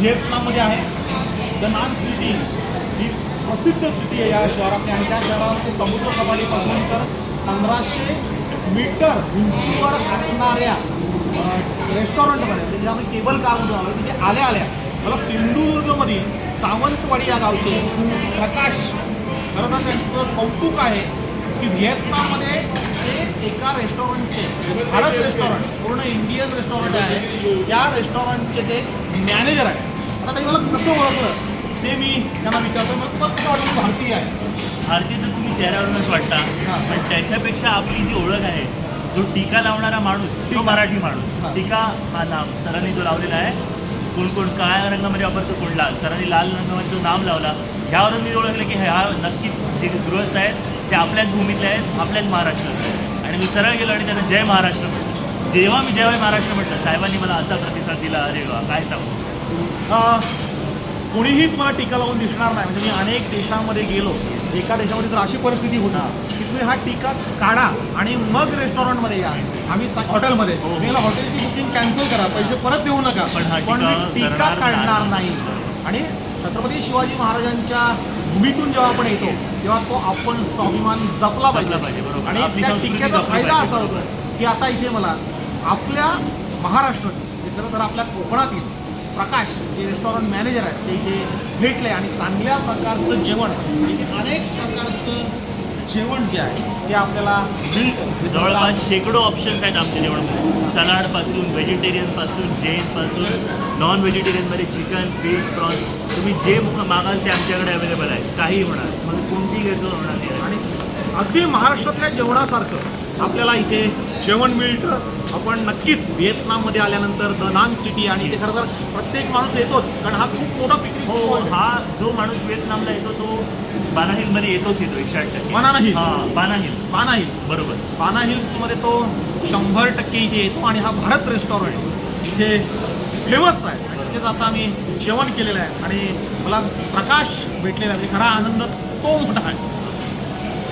व्हिएतनाममध्ये आहे. The naan city ही प्रसिद्ध city आहे या शहरातली आणि त्या शहरामध्ये समुद्रसपाटीपासून तर पंधराशे मीटर उंचीवर असणाऱ्या रेस्टॉरंटमध्ये म्हणजे आम्ही केबल कारमध्ये आलो तिथे आल्या आल्या. मला सिंधुदुर्गमधील सावंतवाडी या गावचे प्रकाश खरं तर त्यांचं कौतुक आहे की व्हिएतनाममध्ये ते एका रेस्टॉरंटचे भारत रेस्टॉरंट पूर्ण इंडियन रेस्टॉरंट आहे. त्या रेस्टॉरंटचे ते मॅनेजर आहे आता मला कसं ओळखलं? ते मी त्यांना विचारतो मला तुम्हाला कसं मी भारतीय आहे. भारतीय तर तुम्ही चेहऱ्यावरूनच वाटता. हां. पण त्याच्यापेक्षा आपली जी ओळख आहे जो टीका लावणारा माणूस तो मराठी माणूस. टीका हा नाम सरांनी जो लावलेला आहे कोण कोण काळ्या रंगामध्ये वापरतो कोण लाल. सरांनी लाल रंगामध्ये जो नाम लावला ह्यावरून मी ओळखलं की हा नक्कीच जे गृहस्थ आहेत ते आपल्याच भूमीतले आहेत आपल्याच महाराष्ट्रात आहेत. आणि मी सरळ गेलो आणि त्यांना जय महाराष्ट्र म्हटलं. जेव्हा मी जेव्हा महाराष्ट्र म्हटलं साहेबांनी मला असा प्रतिसाद दिला अरे वा काय सांगू? कोणीही तुम्हाला टीका लावून दिसणार नाही म्हणजे मी अनेक देशांमध्ये गेलो एका देशामध्ये तर अशी परिस्थिती होती. की तुम्ही हा टीका काढा आणि मग रेस्टॉरंटमध्ये या आम्ही हॉटेलमध्ये हो. मी याला हॉटेलची बुकिंग कॅन्सल करा पैसे परत देऊ नका पण टीका काढणार नाही. आणि छत्रपती शिवाजी महाराजांच्या भूमीतून जेव्हा आपण येतो तेव्हा तो आपण स्वाभिमान जपला पाहिजे. आणि त्या टीकेचा फायदा असा. होतो की आता इथे मला आपल्या महाराष्ट्रातील म्हणजे खरं तर आपल्या कोकणातील प्रकाश जे रेस्टॉरंट मॅनेजर आहेत ते इथे भेटले आणि चांगल्या प्रकारचं जेवण इथे अनेक प्रकारचं जेवण जे आहे ते आपल्याला मिळतं. जवळपास शेकडो ऑप्शन्स आहेत आमच्या जेवणामध्ये. सलाडपासून व्हेजिटेरियनपासून जैनपासून नॉन व्हेजिटेरियनमध्ये चिकन फिश प्रॉन्स तुम्ही जे मागाल ते आमच्याकडे अवेलेबल आहे. काही होणार. मग कोणतीही गैरसोय होणार नाही. आणि अगदी महाराष्ट्रातल्या जेवणासारखं आपल्याला इथे जेवण मिळतं. आपण नक्कीच व्हिएतनाममध्ये आल्यानंतर द नांग सिटी आणि इथे खरं तर प्रत्येक माणूस येतोच कारण हा खूप मोठा पिकनिक हो. हा जो माणूस व्हिएतनामला येतो तो बानाहिलमध्ये येतोच येतो एकशे आठ टक्के. बाना हिल. हां बानाहिल. पाना हिल्स बरोबर. पाना हिल्समध्ये तो शंभर टक्के इथे येतो आणि हा भारत रेस्टॉरंट इथे फेमस आहे. तिथेच आता आम्ही जेवण केलेलं आहे. आणि मला प्रकाश भेटलेला आहे. म्हणजे खरा आनंद तो मोठा आहे.